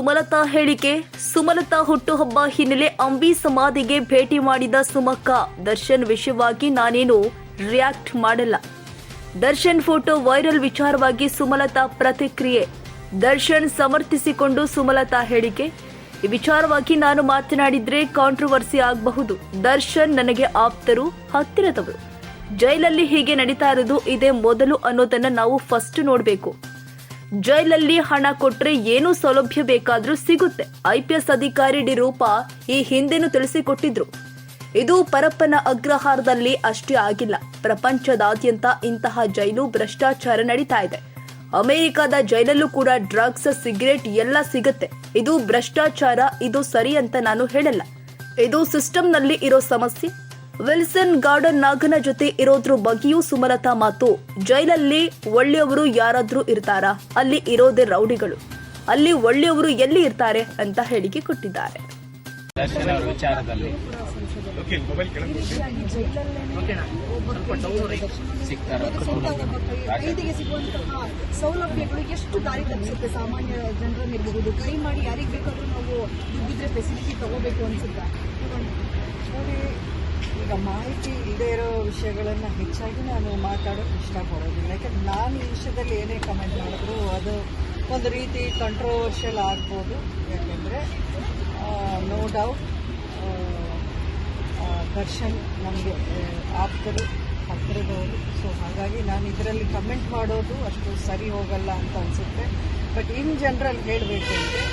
ಸುಮಲತಾ ಹೇಳಿಕೆ. ಸುಮಲತಾ ಹುಟ್ಟುಹಬ್ಬ ಹಿನ್ನೆಲೆ ಅಂಬಿ ಸಮಾಧಿಗೆ ಭೇಟಿ ಮಾಡಿದ ಸುಮಕ್ಕ, ದರ್ಶನ್ ವಿಷಯವಾಗಿ ನಾನೇನು ರಿಯಾಕ್ಟ್ ಮಾಡಲ್ಲ. ದರ್ಶನ್ ಫೋಟೋ ವೈರಲ್ ವಿಚಾರವಾಗಿ ಸುಮಲತಾ ಪ್ರತಿಕ್ರಿಯೆ. ದರ್ಶನ್ ಸಮರ್ಥಿಸಿಕೊಂಡು ಸುಮಲತಾ ಹೇಳಿಕೆ. ಈ ವಿಚಾರವಾಗಿ ನಾನು ಮಾತನಾಡಿದ್ರೆ ಕಾಂಟ್ರವರ್ಸಿ ಆಗಬಹುದು. ದರ್ಶನ್ ನನಗೆ ಆಪ್ತರು, ಹತ್ತಿರದವರು. ಜೈಲಲ್ಲಿ ಹೀಗೆ ನಡೀತಾ ಇರೋದು ಇದೇ ಮೊದಲು ಅನ್ನೋದನ್ನ ನಾವು ಫಸ್ಟ್ ನೋಡಬೇಕು. ಜೈಲಲ್ಲಿ ಹಣ ಕೊಟ್ರೆ ಏನು ಸೌಲಭ್ಯ ಬೇಕಾದ್ರೂ ಸಿಗುತ್ತೆ. ಐಪಿಎಸ್ ಅಧಿಕಾರಿ ಡಿ ರೂಪಾ ಈ ಹಿಂದೆನೂ ತಿಳಿಸಿಕೊಟ್ಟಿದ್ರು. ಇದು ಪರಪ್ಪನ ಅಗ್ರಹಾರದಲ್ಲಿ ಅಷ್ಟೇ ಆಗಿಲ್ಲ. ಪ್ರಪಂಚದಾದ್ಯಂತ ಇಂತಹ ಜೈಲು ಭ್ರಷ್ಟಾಚಾರ ನಡೀತಾ ಇದೆ. ಅಮೆರಿಕದ ಜೈಲಲ್ಲೂ ಕೂಡ ಡ್ರಗ್ಸ್, ಸಿಗರೇಟ್ ಎಲ್ಲ ಸಿಗುತ್ತೆ. ಇದು ಭ್ರಷ್ಟಾಚಾರ, ಇದು ಸರಿ ಅಂತ ನಾನು ಹೇಳಲ್ಲ. ಇದು ಸಿಸ್ಟಮ್ನಲ್ಲಿ ಇರೋ ಸಮಸ್ಯೆ. ವಿಲ್ಸನ್ ಗಾರ್ಡನ್ ನಾಗನ ಜೊತೆ ಇರೋದ್ರ ಬಗ್ಗೆಯೂ ಸುಮಲತಾ ಮಾತು. ಜೈಲಲ್ಲಿ ಒಳ್ಳೆಯವರು ಯಾರಾದ್ರೂ ಇರ್ತಾರಾ? ಅಲ್ಲಿ ಇರೋದೇ ರೌಡಿಗಳು. ಅಲ್ಲಿ ಒಳ್ಳೆಯವರು ಎಲ್ಲಿ ಇರ್ತಾರೆ ಅಂತ ಹೇಳಿಕೆ ಕೊಟ್ಟಿದ್ದಾರೆ. ಕೈದಿಗೆ ಸಿಗುವಂತಹ ಸೌಲಭ್ಯಗಳು ಎಷ್ಟು ದಾರಿ ತಪ್ಪಿಸುತ್ತೆ ಸಾಮಾನ್ಯ ಜನರನ್ನಿರಬಹುದು? ಕೈ ಮಾಡಿ ಯಾರಿಗೆ ಬೇಕಾದ್ರೂ ನಾವು ದುಡ್ಡಿದ್ರೆ ಫೆಸಿಲಿಟಿ ತಗೋಬೇಕು ಅನ್ಸುತ್ತಾ? ಮಾಹಿತಿ ಇಲ್ಲದೆ ಇರೋ ವಿಷಯಗಳನ್ನು ಹೆಚ್ಚಾಗಿ ನಾನು ಮಾತಾಡೋಕ್ಕೆ ಇಷ್ಟಪಡೋದಿಲ್ಲ. ಯಾಕಂದ್ರೆ ನಾನು ಈ ವಿಷಯದಲ್ಲಿ ಏನೇ ಕಮೆಂಟ್ ಮಾಡಿದ್ರು ಅದು ಒಂದು ರೀತಿ ಕಂಟ್ರೋವರ್ಷಿಯಲ್ ಆಗ್ಬೋದು. ಯಾಕೆಂದರೆ ನೋ ಡೌಟ್ ದರ್ಶನ್ ನಮಗೆ ಆಪ್ತರು, ಹತ್ತಿರದವರು. ಸೊ ಹಾಗಾಗಿ ನಾನು ಇದರಲ್ಲಿ ಕಮೆಂಟ್ ಮಾಡೋದು ಅಷ್ಟು ಸರಿ ಹೋಗಲ್ಲ ಅಂತ ಅನಿಸುತ್ತೆ. ಬಟ್ ಇನ್ ಜನರಲ್ ಹೇಳಬೇಕು ಅಂದರೆ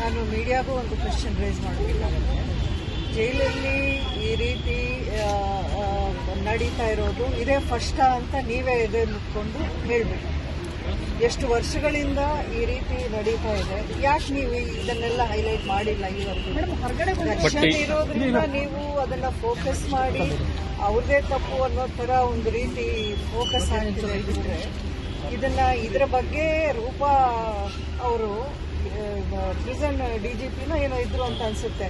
ನಾನು ಮೀಡಿಯಾಗೂ ಒಂದು ಕ್ವೆಶನ್ ರೇಸ್ ಮಾಡಬೇಕಾಗುತ್ತೆ ಜೈಲಲ್ಲಿ ಈ ರೀತಿ ನಡೀತಾ ಇರೋದು ಇದೇ ಫಸ್ಟ ಅಂತ ನೀವೇ ಎದೆ ಮುಟ್ಕೊಂಡು ಹೇಳಬೇಕು. ಎಷ್ಟು ವರ್ಷಗಳಿಂದ ಈ ರೀತಿ ನಡೀತಾ ಇದೆ. ಯಾಕೆ ನೀವು ಇದನ್ನೆಲ್ಲ ಹೈಲೈಟ್ ಮಾಡಿಲ್ಲ ಇವತ್ತು ಹೊರಗಡೆ ಇರೋದ್ರಿಂದ ನೀವು ಅದನ್ನ ಫೋಕಸ್ ಮಾಡಿ ಅವ್ರದೇ ತಪ್ಪು ಅನ್ನೋ ತರ ಒಂದು ರೀತಿ ಫೋಕಸ್ ಆಗ್ತಿದೆ ಬಿಟ್ರೆ ಇದನ್ನ ಇದರ ಬಗ್ಗೆ ರೂಪಾ ಅವರು ಪ್ರಿಸನ್ ಡಿ ಜಿ ಪಿನ ಏನೋ ಇದ್ರು ಅಂತ ಅನ್ಸುತ್ತೆ.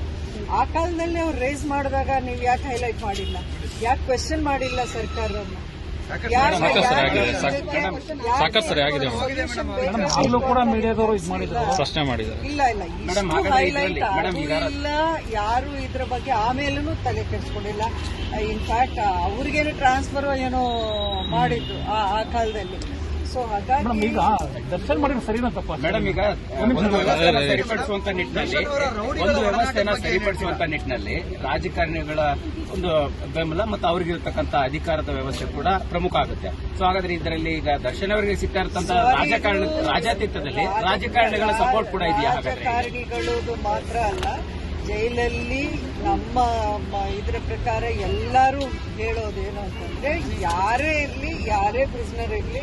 ಆ ಕಾಲದಲ್ಲಿ ಅವ್ರು ರೇಸ್ ಮಾಡಿದಾಗ ನೀವು ಯಾಕೆ ಹೈಲೈಟ್ ಮಾಡಿಲ್ಲ? ಯಾಕೆ ಕ್ವೆಶನ್ ಮಾಡಿಲ್ಲ ಸರ್ಕಾರವನ್ನು ಪ್ರಶ್ನೆ ಮಾಡಿದ್ದಾರೆ. ಇಲ್ಲ ಇಲ್ಲ. ಇಷ್ಟು ಇಲ್ಲ ಯಾರು ಇದ್ರ ಬಗ್ಗೆ ಆಮೇಲೂ ತಲೆ ಕೆಡಿಸ್ಕೊಂಡಿಲ್ಲ. ಇನ್ಫ್ಯಾಕ್ಟ್ ಅವ್ರಿಗೇನು ಟ್ರಾನ್ಸ್ಫರ್ ಏನೋ ಮಾಡಿದ್ದು ಆ ಆ ಕಾಲದಲ್ಲಿ. ಸೊ ಹಾಗಾಗಿ ದರ್ಶನ್ ಮಾಡಿದ್ರೆ ಸರಿನಾ ತಪ್ಪ? ಮೇಡಮ್ ಈಗ ಒಂದು ವ್ಯವಸ್ಥೆನ ಸರಿಪಡಿಸುವಂತ ನಿಟ್ಟಿನಲ್ಲಿ ಒಂದು ವ್ಯವಸ್ಥೆನ ಸರಿಪಡಿಸುವಂತ ನಿಟ್ಟಿನಲ್ಲಿ ರಾಜಕಾರಣಿಗಳ ಒಂದು ಬೆಂಬಲ ಮತ್ತು ಅವ್ರಿಗಿರ್ತಕ್ಕಂಥ ಅಧಿಕಾರದ ವ್ಯವಸ್ಥೆ ಕೂಡ ಪ್ರಮುಖ ಆಗುತ್ತೆ. ಸೊ ಹಾಗಾದ್ರೆ ಇದರಲ್ಲಿ ಈಗ ದರ್ಶನ್ ಅವರಿಗೆ ಸಿಗ್ತಾ ಇರತಕ್ಕಂತ ರಾಜಕಾರಣ ರಾಜಾತೀತದಲ್ಲಿ ರಾಜಕಾರಣಿಗಳ ಸಪೋರ್ಟ್ ಕೂಡ ಇದೆಯಾ ಹಾಗಾದ್ರೆ? ರಾಜಕಾರಣಿಗಳು ಮಾತ್ರ ಅಲ್ಲ ಜೈಲಲ್ಲಿ ನಮ್ಮ ಮ- ಇದ್ರ ಪ್ರಕಾರ ಎಲ್ಲರೂ ಹೇಳೋದೇನು ಅಂತಂದ್ರೆ ಯಾರೇ ಇರಲಿ ಯಾರೇ ಪ್ರಿಸ್ನರ್ ಇರಲಿ